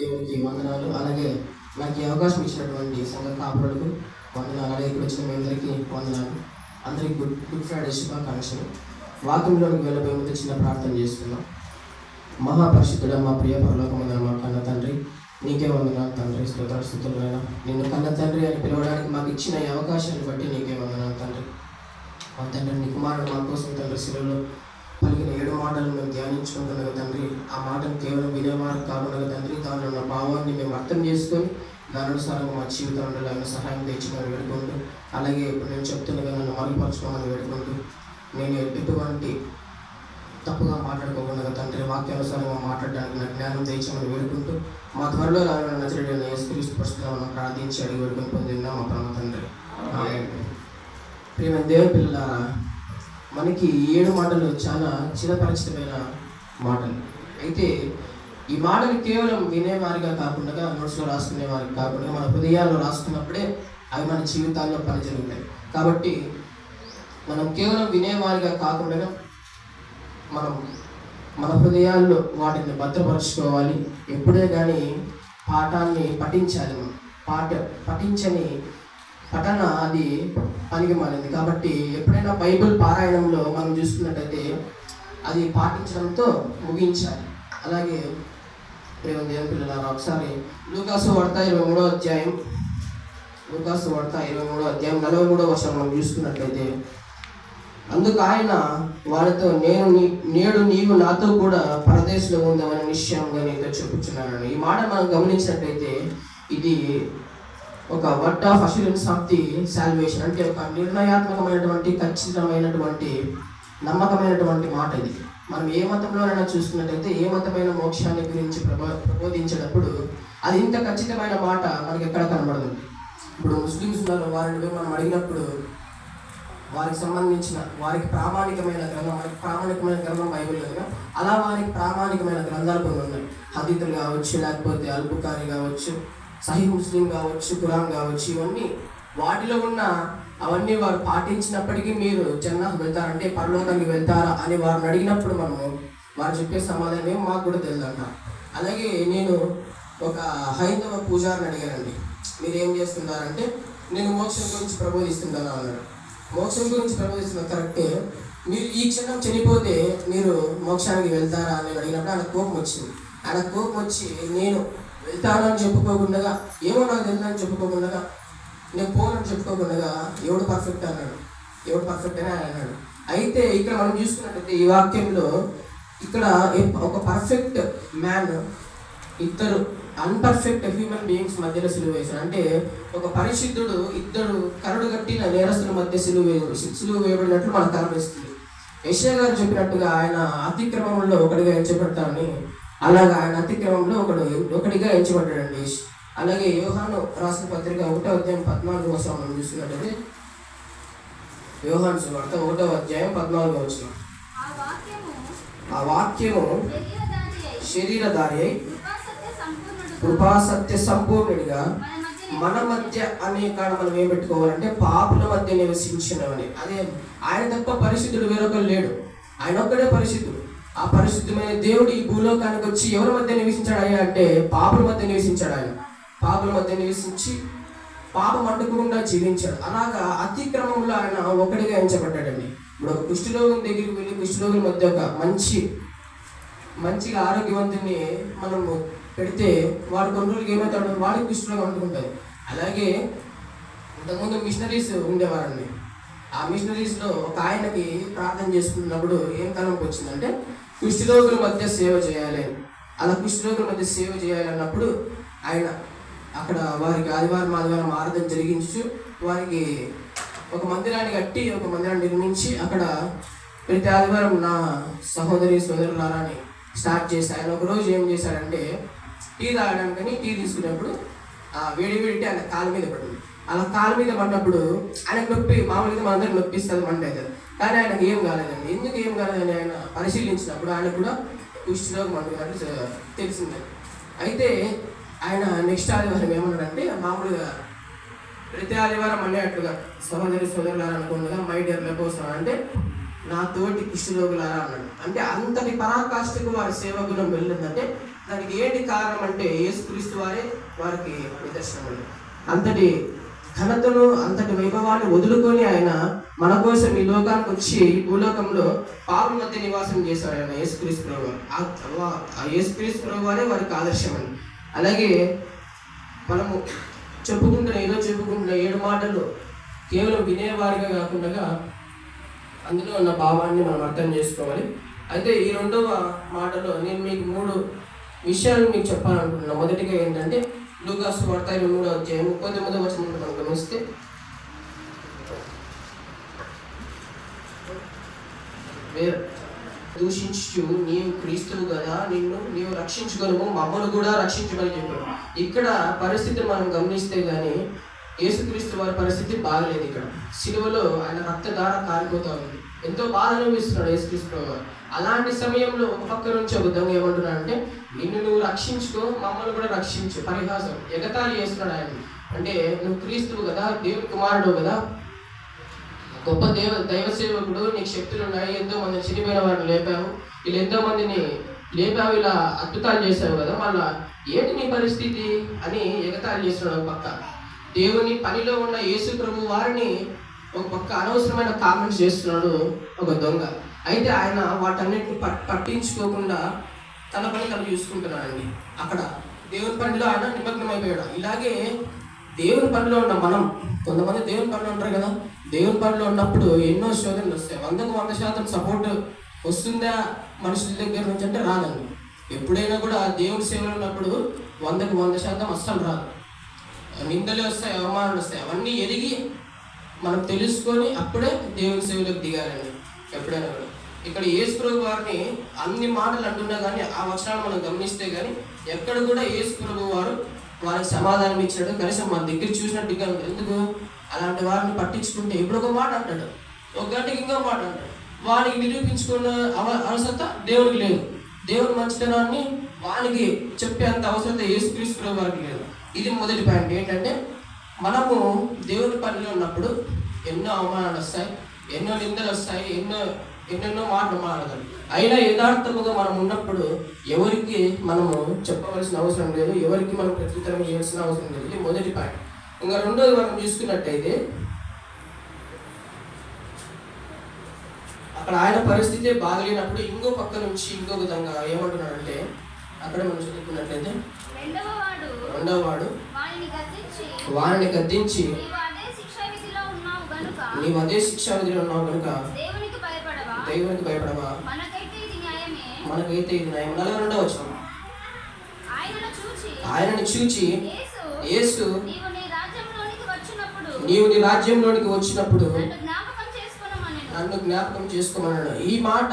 దేవునికి వందనాలు. అలాగే నాకు ఈ అవకాశం ఇచ్చినటువంటి సంఘ కాపురులకు వందనాలు. అలాగే ఇక్కడ వచ్చిన మీ అందరికీ వందనాలు. అందరికీ గుడ్ గుడ్ ఫ్రైడే శుభాకాంక్షలు. వాక్యంలోకి వెళ్ళబోయే ముందు చిన్న ప్రార్థన చేస్తున్నాం. మహాపరిశుద్ధుడ మా ప్రియ పరలోకమైన మా కన్న తండ్రి నీకే వందనాలు తండ్రి. స్తోత్ర స్థుతులైన నిన్ను కన్న తండ్రి అని పిలవడానికి మాకు ఇచ్చిన ఈ అవకాశాన్ని బట్టి నీకే వందనాలు తండ్రి. మా తండ్రి నీ కుమారుడు మా కోసం తండ్రి శిలలో పలికిన ఏడు మాటలను మేము ధ్యానించుకుంటున్నాగా తండ్రి ఆ మాటను కేవలం వినేవారు కాకుండా తండ్రి దానిలో ఉన్న భావాన్ని మేము అర్థం చేసుకొని దాని అనుసారంగా మా జీవితం ఉండేలాగా సహాయం తెచ్చుకొని వేడుకుంటూ అలాగే ఇప్పుడు నేను చెప్తుండగా నన్ను మరుగుపరచుకోమని వేడుకుంటూ నేను ఎటువంటి తప్పుగా మాట్లాడుకోకుండా తండ్రి వాక్యానుసారంగా మాట్లాడడానికి నాకు జ్ఞానం తెచ్చమని వేడుకుంటూ మా త్వరలో రావాలని నచ్చడైన యేసుక్రీస్తు ప్రస్తుతం మనం ప్రార్థించి అడిగి వేడుకొని పొందిన మా పరమ తండ్రి. ప్రియమైన దేవుని పిల్లలారా మనకి ఏడు మాటలు చాలా చిరపరిచితమైన మాటలు. అయితే ఈ మాటలు కేవలం వినేవారిగా కాకుండా నోట్స్లో రాసుకునే వారికి కాకుండా మన హృదయాల్లో రాసుకున్నప్పుడే అవి మన జీవితాల్లో పని జరుగుతాయి కాబట్టి మనం కేవలం వినేవారిగా కాకుండా మనం మన హృదయాల్లో వాటిని భద్రపరచుకోవాలి. ఎప్పుడే కానీ పాఠాన్ని పఠించాలి మనం. పాఠ పఠించని పఠన అది పనికి మారింది. కాబట్టి ఎప్పుడైనా బైబిల్ పారాయణంలో మనం చూసుకున్నట్టయితే అది పాటించడంతో ముగించాలి. అలాగే ప్రేమ దేవుని పిల్లలారా ఒకసారి లూకాసు వార్త ఇరవై మూడో అధ్యాయం లూకాసు వార్త ఇరవై మూడో అధ్యాయం నలభై మూడో వర్షం మనం చూసుకున్నట్లయితే అందుకు ఆయన వారితో నేను నీ నేడు నీవు నాతో కూడా పరదేశంలో ఉందామని నిశ్చయంగా నీతో చెప్పుచున్నాను ఈ మాట మనం గమనించినట్లయితే ఇది ఒక word of assurance of the salvation అంటే ఒక నిర్ణయాత్మకమైనటువంటి ఖచ్చితమైనటువంటి నమ్మకమైనటువంటి మాట ఇది. మనం ఏ మతంలోనైనా చూసుకున్నట్లయితే ఏ మతమైన మోక్షాన్ని గురించి ప్రబో ప్రబోధించేటప్పుడు అది ఇంత ఖచ్చితమైన మాట మనకి ఎక్కడ కనబడదు ఇప్పుడు ముస్లిమ్స్ ఉన్నారు వారిని మనం అడిగినప్పుడు వారికి సంబంధించిన వారికి ప్రామాణికమైన గ్రంథం వారికి ప్రామాణికమైన గ్రంథం బైబిల్ కదా అలా వారికి ప్రామాణికమైన గ్రంథాలు కొన్ని ఉన్నాయి. హదీతులు కావచ్చు లేకపోతే అల్బుకారి కావచ్చు సహీ ముస్లిం కావచ్చు ఖురాన్ కావచ్చు ఇవన్నీ వాటిలో ఉన్న అవన్నీ వారు పాటించినప్పటికీ మీరు జన్నాకు వెళ్తారంటే పరలోకానికి వెళ్తారా అని వారిని అడిగినప్పుడు మనము వారు చెప్పే సమాధానం ఏమో మాకు కూడా తెలియదంట అలాగే నేను ఒక హైందవ పూజారిని అడిగానండి. మీరు ఏం చేస్తున్నారంటే నేను మోక్షం గురించి ప్రబోధిస్తున్నాను అన్నాడు. మోక్షం గురించి ప్రబోధిస్తున్న కరెక్టే మీరు ఈ క్షణం చనిపోతే మీరు మోక్షానికి వెళ్తారా అని అడిగినప్పుడు ఆయన కోపం వచ్చింది. ఆయన కోపం వచ్చి నేను వెళ్తానని చెప్పుకోకుండా ఏమో నాకు తెలియదని చెప్పుకోకుండా నేను పోనని చెప్పుకోకుండా ఎవడు పర్ఫెక్ట్ అన్నాడు. ఎవడు పర్ఫెక్ట్ అని అన్నాడు. అయితే ఇక్కడ మనం చూసుకున్నట్టయితే ఈ వాక్యంలో ఇక్కడ ఒక పర్ఫెక్ట్ మ్యాన్ ఇద్దరు అన్పర్ఫెక్ట్ హ్యూమన్ బీయింగ్స్ మధ్యలో సిలువ వేశాడు. అంటే ఒక పరిశుద్ధుడు ఇద్దరు కరడు కట్టిన నేరస్తుల మధ్య సిలువ వే- సిలువ వేయబడినట్లు మనకు కనిపిస్తుంది. యశ్వ గారు చెప్పినట్టుగా ఆయన అతిక్రమంలో ఒకటిగా ఎంచబడతామని అలాగా ఆయన అతిక్రమంలో ఒకడు ఒకటిగా ఎంచబడ్డాడండి. అలాగే యోహాను రాసిన పత్రిక ఒకటో అధ్యాయం పద్నాలుగు కోసం మనం చూస్తున్నట్టయితే యోహాను సువార్త ఒకటో అధ్యాయం పద్నాలుగు వచ్చిన ఆ వాక్యము శరీరధారి అయి కృపాసత్య సంపూర్ణుడుగా మన మధ్య అనే కాడ మనం ఏం పెట్టుకోవాలంటే పాపుల మధ్య నివసించినవని అదే ఆయన తప్ప పరిశుద్ధుడు వేరొకరు లేడు. ఆయన ఒక్కడే పరిశుద్ధుడు. ఆ పరిశుద్ధమైన దేవుడు ఈ భూలోకానికి వచ్చి ఎవరి మధ్య నివసించాడు ఆయన అంటే పాపుల మధ్య నివసించాడు ఆయన పాపుల మధ్య నివసించి పాపం అంటుకుండా జీవించాడు. అలాగా అతిక్రమంలో ఆయన ఒకటిగా ఎంచబడ్డాడండి. ఇప్పుడు ఒక కుష్ఠరోగం దగ్గరికి వెళ్ళి కుష్ఠరోగుల మధ్య ఒక మంచి మంచిగా ఆరోగ్యవంతుని మనము పెడితే వాడు కొన్ని రోజులకి ఏమవుతాడు? వాడికి కుష్ఠరోగం అంటుకుంటుంది. అలాగే ఇంతకుముందు మిషనరీస్ ఉండేవారండి. ఆ మిషనరీస్లో ఒక ఆయనకి ప్రార్థన చేసుకున్నప్పుడు ఏం తలంపు వచ్చిందంటే కుష్ఠరోగుల మధ్య సేవ చేయాలి. అలా కుష్ఠరోగుల మధ్య సేవ చేయాలి అన్నప్పుడు ఆయన అక్కడ వారికి ఆదివారం ఆదివారం ఆరాధన జరిగించు. వారికి ఒక మందిరాన్ని కట్టి ఒక మందిరాన్ని నిర్మించి అక్కడ ప్రతి ఆదివారం నా సహోదరి సోదరులారా అని స్టార్ట్ చేసి ఆయన ఒకరోజు ఏం చేశాడంటే టీ తాగడానికని టీ తీసుకునేప్పుడు ఆ వేడి వేడి ఆయన కాలు మీద పడింది. అలా కాలు మీద పడినప్పుడు ఆయనకు నొప్పి మామూలుగా మనందరికి నొప్పిస్తుంది మంట అవుతుంది కానీ ఆయనకు ఏం కాలేదండి. ఎందుకు ఏం కాలేదని ఆయన పరిశీలించినప్పుడు ఆయన కూడా కుష్ఠరోగం అంటున్నట్టు తెలిసింది. అయితే ఆయన నెక్స్ట్ ఆదివారం ఏమన్నాడంటే మామూలుగా ప్రతి ఆదివారం అనేటట్టుగా సహోదరి సోదరులారా అనుకుండగా మై డియర్ కోసం అంటే నా తోటి కుష్ఠరోగులారా అన్నాడు. అంటే అంతటి పరాకాష్ఠకు వారి సేవ గుణం వెళ్ళిందంటే దానికి ఏంటి కారణం అంటే యేసుక్రీస్తు వారే వారికి నిదర్శనం అంతటి ఘనతను అంతటి వైభవాన్ని వదులుకొని ఆయన మన కోసం ఈ లోకానికి వచ్చి ఈ భూలోకంలో పాపం మధ్య నివాసం చేశాడు ఆయన యేసుక్రీస్తు ప్రభు ఆ- ఆ యేసుక్రీస్తు ప్రభు వారికి ఆదర్శం అండి అలాగే మనము చెప్పుకుంటున్న ఏదో చెప్పుకుంటున్న ఏడు మాటలు కేవలం వినేవారిగా కాకుండా అందులో ఉన్న భావాన్ని మనం అర్థం చేసుకోవాలి. అయితే ఈ రెండవ మాటలో నేను మీకు మూడు విషయాలు మీకు చెప్పాలనుకుంటున్నాను మొదటిగా ఏంటంటే లూకాసు వార్త ఇరవై మూడో అధ్యాయం ముప్పై తొమ్మిదో వచ్చిన మనం దూషించు నీవు క్రీస్తువు కదా నిన్ను నీవు రక్షించుకొను మమ్మల్ని కూడా రక్షించమని చెప్పాడు. ఇక్కడ పరిస్థితి మనం గమనిస్తే గానీ యేసుక్రీస్తు వారి పరిస్థితి బాగలేదు ఇక్కడ. సిలువలో ఆయన రక్తధార కారిపోతా ఉంది. ఎంతో బాధ అనిపిస్తున్నాడు యేసుక్రీస్తు వారు. అలాంటి సమయంలో ఒక పక్క నుంచి ఒక దొంగ ఏమంటున్నాడు అంటే నిన్ను నువ్వు రక్షించుకో మమ్మల్ని కూడా రక్షించు. పరిహాసం. ఎగతాళి చేస్తున్నాడు ఆయన. అంటే నువ్వు క్రీస్తువు కదా దేవుడి కుమారుడు కదా. గొప్ప దేవ దైవ సేవకుడు నీకు శక్తులు ఉన్నాయి. ఎంతో మంది చనిపోయిన వారిని లేపావు. వీళ్ళు ఎంతో మందిని లేపావు ఇలా అద్భుతాలు చేసావు కదా. మళ్ళా ఏంటి నీ పరిస్థితి అని ఎగతాళి చేస్తున్నాడు ఒక పక్క. దేవుని పనిలో ఉన్న యేసు ప్రభు వారిని ఒక పక్క అనవసరమైన కామెంట్స్ చేస్తున్నాడు ఒక దొంగ. అయితే ఆయన వాటన్నిటిని ప పట్టించుకోకుండా తన పని తను చూసుకుంటున్నాడండి. అక్కడ దేవుని పనిలో ఆయన నిమగ్నమైపోయాడు. ఇలాగే దేవుని పనిలో ఉన్న మనం కొంతమంది దేవుని పనిలో ఉంటారు కదా దేవుని పనిలో ఉన్నప్పుడు ఎన్నో శోధనలు వస్తాయి. వందకు వంద శాతం సపోర్ట్ వస్తుందా మనుషుల దగ్గర నుంచి అంటే రాదండి. ఎప్పుడైనా కూడా దేవుని సేవలు ఉన్నప్పుడు వందకు వంద శాతం అస్సలు రాదు. నిందలు వస్తాయి అవమానాలు వస్తాయి. అవన్నీ ఎదిగి మనం తెలుసుకొని అప్పుడే దేవుని సేవలకు దిగాలండి. ఎప్పుడైనా కూడా. ఇక్కడ ఏసుప్రభు వారిని అన్ని మాటలు అంటున్నా కానీ ఆ వచనాలు మనం గమనిస్తే కానీ ఎక్కడ కూడా యేసు వారు వారికి సమాధానం ఇచ్చినట్టు కనీసం మన దగ్గర చూసినట్టుగా ఎందుకు? అలాంటి వారిని పట్టించుకుంటే ఇప్పుడు ఒక మాట అంటాడు. ఒక గంటకి ఇంకో మాట అంటాడు. వానికి నిరూపించుకున్న అవ అవసరత దేవునికి లేదు. దేవుని మంచితనాన్ని వానికి చెప్పేంత అవసరత యేసుక్రీస్తు వారికి లేదు. ఇది మొదటి పాయింట్. ఏంటంటే మనము దేవుని పనిలో ఉన్నప్పుడు ఎన్నో అవమానాలు వస్తాయి ఎన్నో నిందలు వస్తాయి ఎన్నో ఎన్నెన్నో మాటలు మాట్లాడతాం అయినా యథార్థముగా మనం ఉన్నప్పుడు ఎవరికి మనము చెప్పవలసిన అవసరం లేదు ఎవరికి మనం ప్రత్యుత్తరం చేయాల్సిన అవసరం లేదు. ఇది మొదటి పాయింట్. ఇంకా రెండోది మనం చూసుకున్నట్టయితే అక్కడ ఆయన పరిస్థితి బాగలేనప్పుడు ఇంకో పక్క నుంచి ఇంకో విధంగా ఏమంటున్నాడంటే అక్కడ మనం చదువుకున్నట్లయితే రెండవ వాడు వారిని గద్దించి నీవు అదే శిక్షా విధిలో ఉన్నావు కనుక దేవునికి భయపడవా మనకైతే ఇది న్యాయమే. మనకైతే ఇది నయం నలభై రెండవ వచ్చిన ఆయనను చూచి. యేసు నీవు నీ రాజ్యంలోనికి వచ్చినప్పుడు నన్ను జ్ఞాపకం చేసుకోమన్నాడు. ఈ మాట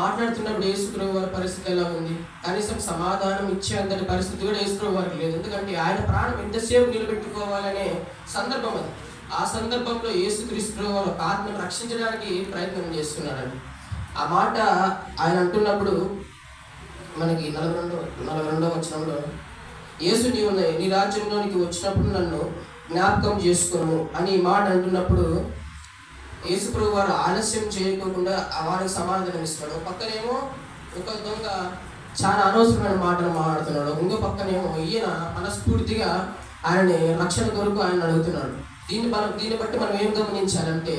మాట్లాడుతున్నప్పుడు యేసుప్రభు వారి పరిస్థితి ఎలా ఉంది? కనీసం సమాధానం ఇచ్చే అంతటి పరిస్థితి కూడా యేసుప్రభు వారికి లేదు. ఎందుకంటే ఆయన ప్రాణం ఎంతసేపు నిలబెట్టుకోవాలనే సందర్భం అది. ఆ సందర్భంలో యేసుక్రీస్తు వారు ఆత్మను రక్షించడానికి ప్రయత్నం చేస్తున్నాడండి ఆ మాట ఆయన అంటున్నప్పుడు మనకి నలభై రెండో నలభై రెండో వచనంలో యేసు నీవు నీ- నీ రాజ్యంలోనికి వచ్చినప్పుడు నన్ను జ్ఞాపకం చేసుకోను అని ఈ మాట అంటున్నప్పుడు యేసుప్రభు వారు ఆలస్యం చేయకోకుండా ఆ వారికి సమాధానం ఇస్తున్నాడు. ఒక పక్కనేమో ఒక దొంగ చాలా అనవసరమైన మాటలు మాట్లాడుతున్నాడు. ఇంకో పక్కనేమో ఈయన మనస్ఫూర్తిగా ఆయన్ని రక్షణ కొరకు ఆయన అడుగుతున్నాడు. దీన్ని మనం దీన్ని బట్టి మనం ఏం గమనించాలంటే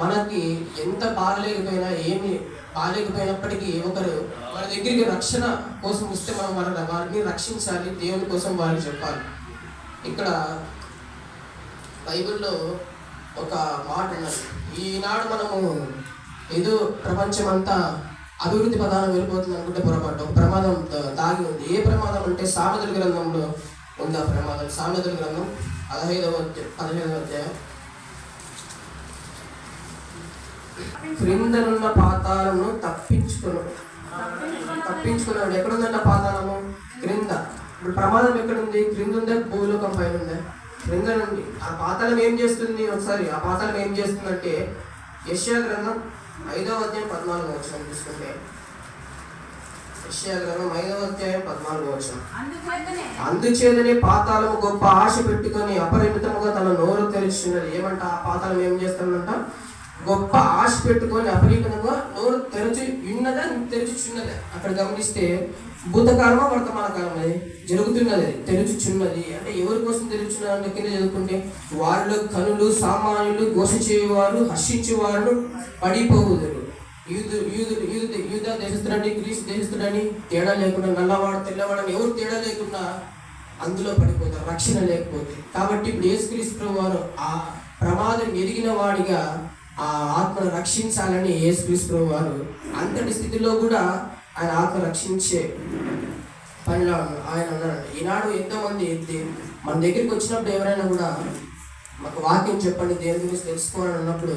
మనకి ఎంత బాగలేకపోయినా ఏమి బాగలేకపోయినప్పటికీ ఒకరు మన దగ్గరికి రక్షణ కోసం వస్తే మనం మన వారిని రక్షించాలి దేవుని కోసం వారిని చెప్పాలి. ఇక్కడ బైబిల్లో ఒక మాట ఉన్నది. ఈనాడు మనము ఏదో ప్రపంచం అంతా అభివృద్ధి ప్రధానం వెళ్ళిపోతుంది అనుకుంటే పొరపాటు ఒక ప్రమాదం దాగి ఉంది. ఏ ప్రమాదం అంటే సామెతల గ్రంథంలో ఉంది ఆ ప్రమాదం? సామెతల గ్రంథం పదహైదవ అధ్యాయం పదిహేదవ అధ్యాయం. క్రిందనున్న పాతాలను తప్పించుకున్నాడు. తప్పించుకున్నాడు. ఎక్కడుందంట పాతాలము క్రింద. ఇప్పుడు ప్రమాదం ఎక్కడుంది? క్రింద ఉందా భూలోకం పైన ఉందా క్రింద నుండి. ఆ పాతాళం ఏం చేస్తుంది? ఒకసారి ఆ పాతాళం ఏం చేస్తుందంటే యశ్యా గ్రంథం ఐదవ అధ్యాయం పద్నాలుగు వచ్చిన చూసుకుంటే యశ్యా గ్రంథం ఐదవ అధ్యాయం పద్నాలుగు వచ్చిన అందుచేతనే పాతాళము గొప్ప ఆశ పెట్టుకొని అపరిమితముగా తన నోరు తెరుచున్నది ఏమంట? ఆ పాతాళం ఏం చేస్తుందంట గొప్ప ఆశ పెట్టుకొని అపరిమితంగా నోరు తెరచి ఉన్నదా? తెరచుచున్నదా అక్కడ గమనిస్తే భూతకాలమా వర్తమాన కాలం అది జరుగుతున్నది. తెరుచుచున్నది అంటే ఎవరి కోసం తెరుచున్నది అంటే కింద చదువుకుంటే వారిలో కనులు సామాన్యులు ఘోష చేయవారు హర్షించేవారు పడిపోవుదురు. యూదు యూదు యూదు యూద దేశస్తుడని గ్రీస్ దేశస్తుడని తేడా లేకుండా నల్లవాడు తెల్లవాడని ఎవరు తేడా లేకుండా అందులో పడిపోతారు రక్షణ లేకపోతే. కాబట్టి ఇప్పుడు యేసుక్రీస్తు ప్రభు వారు ఆ ప్రమాదం ఎరిగిన వాడిగా ఆ ఆత్మను రక్షించాలని యేసుక్రీస్తు క్రీస్తు వారు అంతటి స్థితిలో కూడా ఆయన ఆత్మ రక్షించే పనిలో ఆయన ఉన్నాడు ఈనాడు ఎంతోమంది మన దగ్గరికి వచ్చినప్పుడు ఎవరైనా కూడా మాకు వాక్యం చెప్పండి దేని గురించి తెలుసుకోవాలని అన్నప్పుడు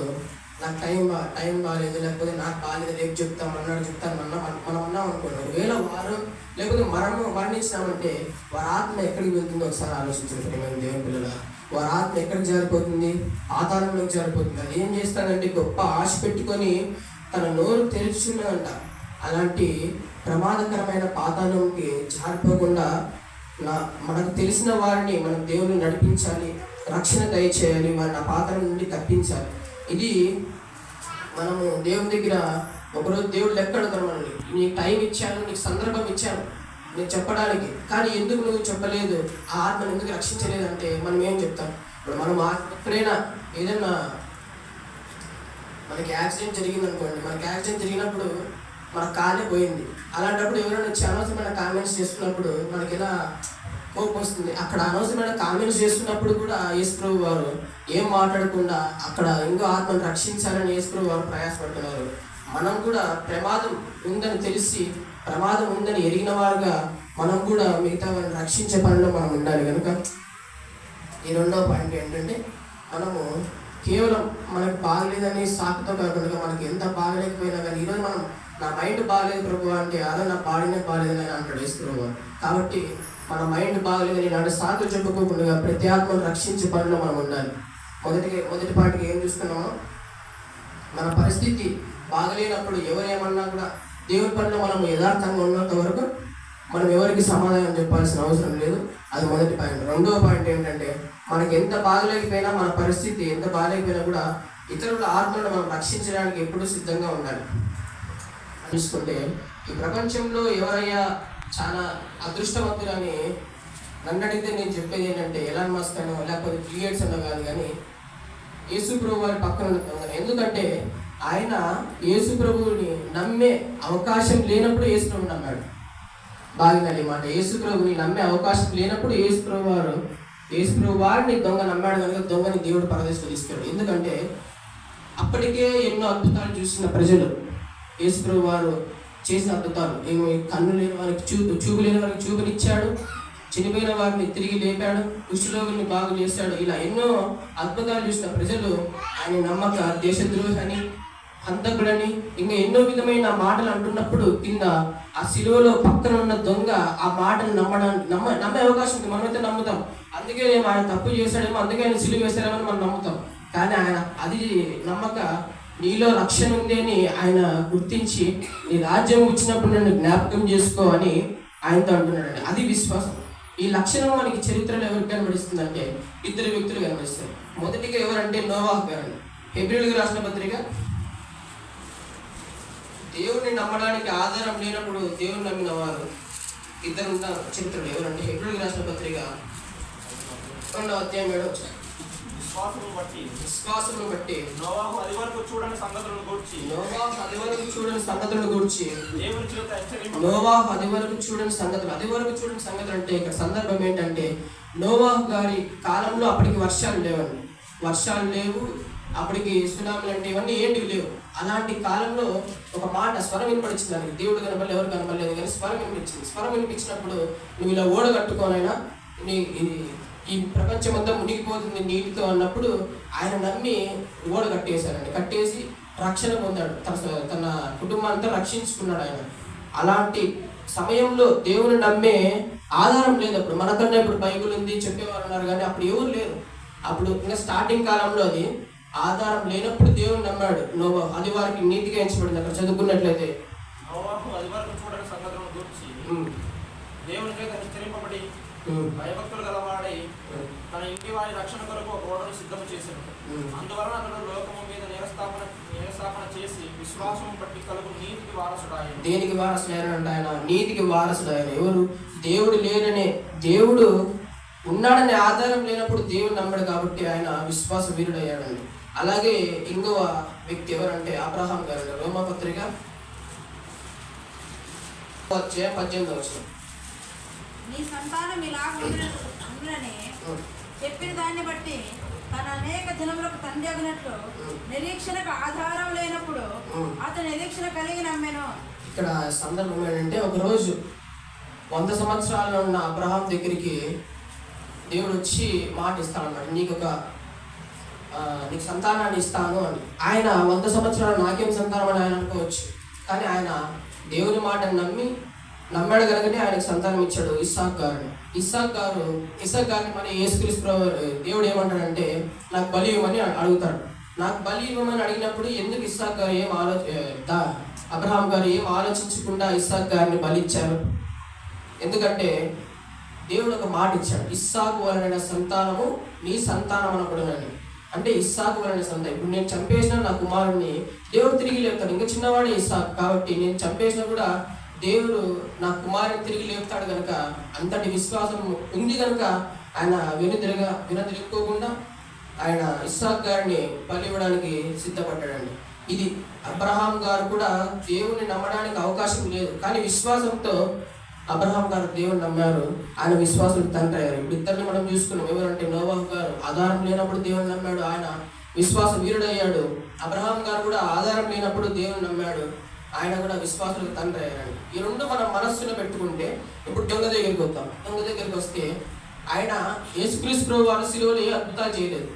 నాకు టైం బా- టైం బాగాలేదు లేకపోతే నాకు బాగాలేదు రేపు చెప్తాం అన్నాడు చెప్తాను అన్న మనం అన్నాం అనుకోండి. ఒకవేళ వారు లేకపోతే మనము మరణించినామంటే వారి ఆత్మ ఎక్కడికి వెళ్తుందో ఒకసారి ఆలోచించండి. ప్రియమైన దేవుని పిల్లల వారి ఆత్మ ఎక్కడికి జారిపోతుంది? ఆధారంలోకి జారిపోతుంది. అది ఏం చేస్తాడంటే గొప్ప ఆశ పెట్టుకొని తన నోరు తెరుచున్నదంట అలాంటి ప్రమాదకరమైన పాతాలకి జారిపోకుండా నా మనకు తెలిసిన వారిని మనం దేవుని నడిపించాలి రక్షణ దయచేయాలి వారిని ఆ పాత్ర నుండి తప్పించాలి. ఇది మనము దేవుని దగ్గర ఒకరోజు దేవుడు లెక్క అడుగుతాడు మనల్ని. నీకు టైం ఇచ్చాను నీకు సందర్భం ఇచ్చాను నేను చెప్పడానికి. కానీ ఎందుకు నువ్వు చెప్పలేదు? ఆ ఆత్మను ఎందుకు రక్షించలేదు అంటే మనం ఏం చెప్తాం? ఇప్పుడు మనం ఎప్పుడైనా ఏదైనా మనకి యాక్సిడెంట్ జరిగింది అనుకోండి మనకి యాక్సిడెంట్ జరిగినప్పుడు మన కాలే పోయింది. అలాంటప్పుడు ఎవరైనా వచ్చి అనవసరమైన కామెంట్స్ చేస్తున్నప్పుడు మనకి ఎలా కోపం వస్తుంది అక్కడ అనవసరమైన కామెంట్స్ చేస్తున్నప్పుడు కూడా యేసుప్రభు వారు ఏం మాట్లాడకుండా అక్కడ ఇంకో ఆత్మను రక్షించాలని యేసుప్రభు వారు ప్రయాసపడుతున్నారు. మనం కూడా ప్రమాదం ఉందని తెలిసి ప్రమాదం ఉందని ఎరిగిన వారుగా మనం కూడా మిగతా వారిని రక్షించే పనిలో మనం ఉండాలి. కనుక ఈ రెండో పాయింట్ ఏంటంటే మనము కేవలం మనకు బాగలేదని సాకుతో కాకుండా మనకి ఎంత బాగలేకపోయినా కానీ ఈరోజు మనం నా మైండ్ బాగలేదు ప్రభు అంటే అదే నా బాడీనే బాగలేదని అని అంటాడు యేసు కాబట్టి మన మైండ్ బాగలేదని ఇలాంటి సాకులు చెప్పుకోకుండా ప్రతి ఆత్మను రక్షించే పనిలో మనం ఉండాలి. మొదటి మొదటి పాటికి ఏం చూస్తున్నామో? మన పరిస్థితి బాగలేనప్పుడు ఎవరేమన్నా కూడా దేవుని పనిలో మనం యథార్థంగా ఉన్నంత వరకు మనం ఎవరికి సమాధానం చెప్పాల్సిన అవసరం లేదు. అది మొదటి పాయింట్. రెండవ పాయింట్ ఏంటంటే మనకి ఎంత బాగలేకపోయినా మన పరిస్థితి ఎంత బాగలేకపోయినా కూడా ఇతరుల ఆత్మలను మనం రక్షించడానికి ఎప్పుడూ సిద్ధంగా ఉండాలి. చూసుకుంటే ఈ ప్రపంచంలో ఎవరయ్యా చాలా అదృష్టవంతులని నన్ను అడిగితే నేను చెప్పేది ఏంటంటే ఎలాన్ మస్క్ అనో లేకపోతే బిలియర్స్ అనో కాదు కానీ యేసు ప్రభు వారి పక్కన ఉన్నాను ఎందుకంటే ఆయన యేసు ప్రభువుని నమ్మే అవకాశం లేనప్పుడు యేసు ప్రభు నమ్మాడు. బాగుందండి మాట. యేసు ప్రభుని నమ్మే అవకాశం లేనప్పుడు యేసు ప్రభు వారు యేసు ప్రభు వారిని దొంగ నమ్మాడు కనుక దొంగని దేవుడు పరదేశం తీసుకెళ్ళాడు. ఎందుకంటే అప్పటికే ఎన్నో అద్భుతాలు చూసిన ప్రజలు యేసు ప్రభు వారు చేసిన అద్భుతాలు. ఏమో కన్ను లేని వారికి చూపు చూపు లేని వారికి చూపునిచ్చాడు. చనిపోయిన వారిని తిరిగి లేపాడు. కుష్ఠరోగుల్ని బాగు చేశాడు. ఇలా ఎన్నో అద్భుతాలు చూసిన ప్రజలు ఆయన నమ్మక దేశద్రోహని హంతకుడని ఇంకా ఎన్నో విధమైన మాటలు అంటున్నప్పుడు కింద ఆ శిలువలో పక్కన ఉన్న దొంగ ఆ మాటను నమ్మడానికి నమ్మ నమ్మే అవకాశం ఉంది. మనమైతే నమ్ముతాం. అందుకే మేము ఆయన తప్పు చేశాడేమో అందుకే ఆయన సిలువ వేశాడేమో మనం నమ్ముతాం. కానీ ఆయన అది నమ్మక నీలో రక్షణ ఉంది అని ఆయన గుర్తించి నీ రాజ్యం వచ్చినప్పుడు నన్ను జ్ఞాపకం చేసుకో అని ఆయనతో అంటున్నాడు అది విశ్వాసం. ఈ లక్షణం మనకి చరిత్రలో ఎవరికి కనబడిస్తుందంటే ఇద్దరు వ్యక్తులు కనబడిస్తారు. మొదటిగా ఎవరంటే నోవాహ్ గారు హెబ్రిల్కి రాసిన పత్రిక దేవుడిని నమ్మడానికి ఆధారం లేనప్పుడు దేవుని నమ్మిన వారు ఇద్దరు చరిత్రలు చరిత్రలో ఎవరంటే హెబ్రిల్కి రాసిన పత్రిక రెండవ అధ్యాయం ఏడవ విశ్వాసము బట్టి. విశ్వాసమును బట్టి. నోవాహు అది వరకు చూడని సంగతులను గూర్చి. నోవాహు అది వరకు చూడని సంగతులను గురించి. దేవుని చేత హెచ్చరింప నోవాహు అది వరకు చూడని సంగతులు. అది వరకు చూడని సంగతులు అంటే ఇక్కడ సందర్భం ఏంటంటే నోవాహు గారి కాలంలో అప్పటికి వర్షాలు లేవండి. వర్షాలు లేవు అప్పటికి సునామీలు అంటే ఇవన్నీ ఏంటివి లేవు. అలాంటి కాలంలో ఒక మాట స్వరం వినిపించింది దానికి. దేవుడు కనపడలేదు ఎవరు కనపడలేదు కానీ స్వరం వినిపించింది. స్వరం వినిపించినప్పుడు నువ్వు ఇలా ఓడ కట్టుకోనైనా నీ ఈ ప్రపంచం అంతా మునిగిపోతుంది నీటితో అన్నప్పుడు ఆయన నమ్మి ఓడ కట్టేశారండి కట్టేసి రక్షణ పొందాడు. తన తన కుటుంబాన్ని అంతా రక్షించుకున్నాడు ఆయన. అలాంటి సమయంలో దేవుని నమ్మే ఆధారం లేదు అప్పుడు. మనకన్నా ఇప్పుడు బైబుల్ ఉంది చెప్పేవారు ఉన్నారు కానీ అప్పుడు ఎవరు లేరు. అప్పుడు ఇంకా స్టార్టింగ్ కాలంలో అది ఆధారం లేనప్పుడు దేవుని నమ్మాడు. నోవా అది వారికి నీతిగా ఎంచబడింది. అక్కడ చదువుకున్నట్లయితే. నోవాహు అది వరకు చూడని సంగతులను గూర్చి ఉమ్, దేవుని చేత హెచ్చరింపబడి భయభక్తులు. తన ఇంటి వారి రక్షణ కొరకు ఒక ఓడను సిద్ధం చేశాడు. అందువలన అతడు లోకము మీద నేరస్థాపన నేరస్థాపన చేసి విశ్వాసం బట్టి కలుగు నీతికి వారసుడాయను. దేనికి వారసుడు అంటే ఆయన? నీతికి వారసుడు ఆయన ఎవరు? దేవుడు లేననే దేవుడు ఉన్నాడనే ఆధారం లేనప్పుడు దేవుడు నమ్మడు కాబట్టి ఆయన విశ్వాస వీరుడు అయ్యాడండి అలాగే ఇంకో వ్యక్తి ఎవరంటే అబ్రహాం గారు రోమపత్రిక వచ్చే పద్దెనిమిది వచ్చిన నీ సంతానం ఇలా ఉండునని చెప్పిన దాన్ని బట్టి తన అనేక జనములకు తండ్రి అగినట్లు నిరీక్షణకు ఆధారం లేనప్పుడు అతను నిరీక్షణ కలిగి నమ్మెను. ఇక్కడ సందర్భం ఏంటంటే ఒకరోజు వంద సంవత్సరాలు ఉన్న అబ్రహాం దగ్గరికి దేవుడు వచ్చి మాట ఇస్తాడన్నమాట. నీకు ఒక నీకు సంతానాన్ని ఇస్తాను అని. ఆయన వంద సంవత్సరాలు నాకేం సంతానం అని ఆయన అనుకోవచ్చు. కానీ ఆయన దేవుని మాటను నమ్మి నమ్మాడు కనుకనే ఆయనకు సంతానం ఇచ్చాడు ఇస్సాక్ గారు ఇస్సాక్ గారు ఇస్సాక్ గారిని మన యేసుక్రీస్తు దేవుడు ఏమంటాడంటే నాకు బలి ఇవ్వమని అడుగుతాడు. నాకు బలి ఇవ్వమని అడిగినప్పుడు ఎందుకు ఇస్సాక్ గారు ఏం ఆలోచి దా అబ్రహాం గారు ఏం ఆలోచించకుండా ఇస్సాక్ గారిని బలి ఇచ్చారు ఎందుకంటే దేవుడు ఒక మాట ఇచ్చాడు ఇస్సాకు వలన సంతానము నీ సంతానం అనకూడదని. అంటే ఇస్సాకు వలన సంతానం ఇప్పుడు నేను చంపేసిన నా కుమారుడిని దేవుడు తిరిగి లేపుతాడు. ఇంకా చిన్నవాడే ఇస్సాకు కాబట్టి నేను చంపేసినా కూడా దేవుడు నా కుమారుని తిరిగి లేపుతాడు కనుక అంతటి విశ్వాసం ఉంది కనుక ఆయన వెనుదిరగా వెనుదిరుక్కోకుండా ఆయన ఇస్సాక్ గారిని బలి ఇవ్వడానికి సిద్ధపడ్డాడండి. ఇది అబ్రహాం గారు కూడా దేవుని నమ్మడానికి అవకాశం లేదు. కానీ విశ్వాసంతో అబ్రహాం గారు దేవుని నమ్మారు. ఆయన విశ్వాసం తండ్రి అయ్యారు. ఇప్పుడు ఇద్దరిని మనం చూసుకున్నాం. ఎవరంటే నోవాహ్ గారు. ఆధారం లేనప్పుడు దేవుని నమ్మాడు. ఆయన విశ్వాస వీరుడయ్యాడు. అబ్రహాం గారు కూడా ఆధారం లేనప్పుడు దేవుని నమ్మాడు. ఆయన కూడా విశ్వాసులకు తండ్రి అయ్యాడు ఈ రెండు మనం మనస్సులో పెట్టుకుంటే ఇప్పుడు దొంగ దగ్గరికి వద్దాం దొంగ దగ్గరికి వస్తే ఆయన యేసుక్రీస్తు ప్రభు వారు సిలువలో ఏ అద్భుతాలు చేయలేదు.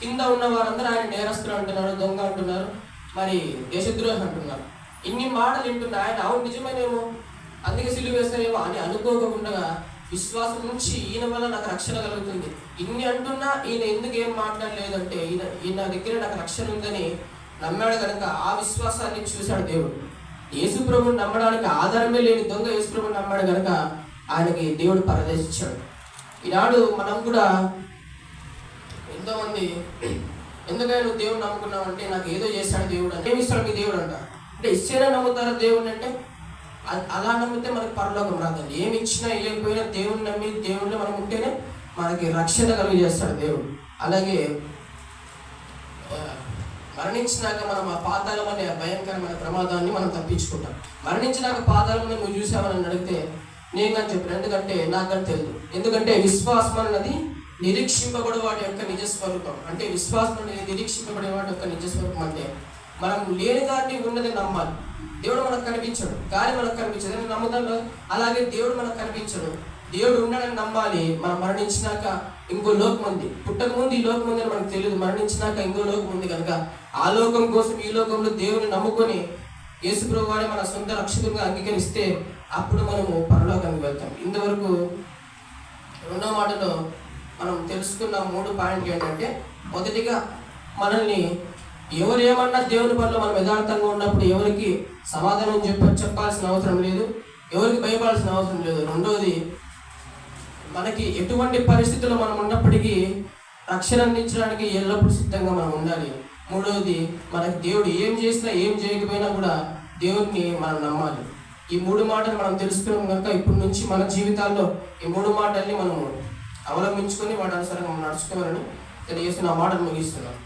కింద ఉన్న వారందరూ ఆయన నేరస్తులు అంటున్నారు దొంగ అంటున్నారు మరి దేశద్రోహి అంటున్నారు. ఇన్ని మాటలు వింటున్నా ఆయన అవును నిజమేనేమో. అందుకే సిలువ వేస్తారేమో అని అనుకోకుండా విశ్వాసం నుంచి ఈయన వల్ల నాకు రక్షణ కలుగుతుంది. ఇన్ని అంటున్నా ఈయన ఎందుకు ఏం మాట్లాడలేదంటే ఈయన ఈయన దగ్గర నాకు రక్షణ ఉందని నమ్మాడు కనుక ఆ విశ్వాసాన్ని చూశాడు దేవుడు. యేసుప్రభుని నమ్మడానికి ఆధారమే లేని దొంగ యేసుప్రభుని నమ్మాడు కనుక ఆయనకి దేవుడు పరదేశించాడు. ఈనాడు మనం కూడా ఎంతోమంది ఎందుకని నువ్వు దేవుడు నమ్ముకున్నావు అంటే నాకు ఏదో చేశాడు దేవుడు అంటే ఏమిస్తాడు మీ దేవుడు అంట. అంటే ఇస్తేనే నమ్ముతారా దేవుడిని అంటే? అలా నమ్మితే మనకి పరలోకం రాదండి. ఏమి ఇచ్చినా ఇవ్వకపోయినా దేవుడిని నమ్మి దేవుడిని మనం ఉంటేనే మనకి రక్షణ కలిగజేస్తాడు దేవుడు. అలాగే మరణించినాక మనం ఆ పాతాళం అనే ఆ భయంకరమైన ప్రమాదాన్ని మనం తప్పించుకుంటాం. మరణించినాక పాతాళం నువ్వు చూసావని అడిగితే నేను కానీ చెప్పాను. ఎందుకంటే నాకని తెలియదు ఎందుకంటే విశ్వాసం అన్నది నిరీక్షింపబడే వాటి యొక్క నిజస్వరూపం అంటే విశ్వాసం అనేది నిరీక్షింపబడే వాటి యొక్క నిజస్వరూపం అంటే మనం లేని దాన్ని ఉన్నది నమ్మాలి. దేవుడు మనకు కనిపించడు. గాలి మనకు కనిపించదు. అని అలాగే దేవుడు మనకు కనిపించడు. దేవుడు ఉన్నాడని నమ్మాలి. మనం మరణించినాక ఇంకో లోకం ఉంది. పుట్టక ముందు ఈ లోకం ఉందని మనకు తెలియదు. మరణించినాక ఇంకో లోకం ఉంది కనుక ఆ లోకం కోసం ఈ లోకంలో దేవుని నమ్ముకొని యేసుప్రభు వారిని మన సొంత రక్షకునిగా అంగీకరిస్తే అప్పుడు మనము పరలోకానికి వెళ్తాం. ఇంతవరకు రెండో మాటలో మనం తెలుసుకున్న మూడు పాయింట్లు ఏంటంటే మొదటిగా మనల్ని ఎవరు ఏమన్నా దేవుని పట్ల మనం యథార్థంగా ఉన్నప్పుడు ఎవరికి సమాధానం చెప్ప చెప్పాల్సిన అవసరం లేదు. ఎవరికి భయపడాల్సిన అవసరం లేదు. రెండోది మనకి ఎటువంటి పరిస్థితుల్లో మనం ఉన్నప్పటికీ రక్షణ అందించడానికి ఎల్లప్పుడూ సిద్ధంగా మనం ఉండాలి. మూడవది మనకి దేవుడు ఏం చేసినా ఏం చేయకపోయినా కూడా దేవుడిని మనం నమ్మాలి. ఈ మూడు మాటలు మనం తెలుసుకున్నాం కనుక ఇప్పటి నుంచి మన జీవితాల్లో ఈ మూడు మాటల్ని మనము అవలంబించుకొని వాటి అనుసరంగా మనం నడుచుకోవాలని తెలియజేసిన ఆ మాటలు ముగిస్తున్నాం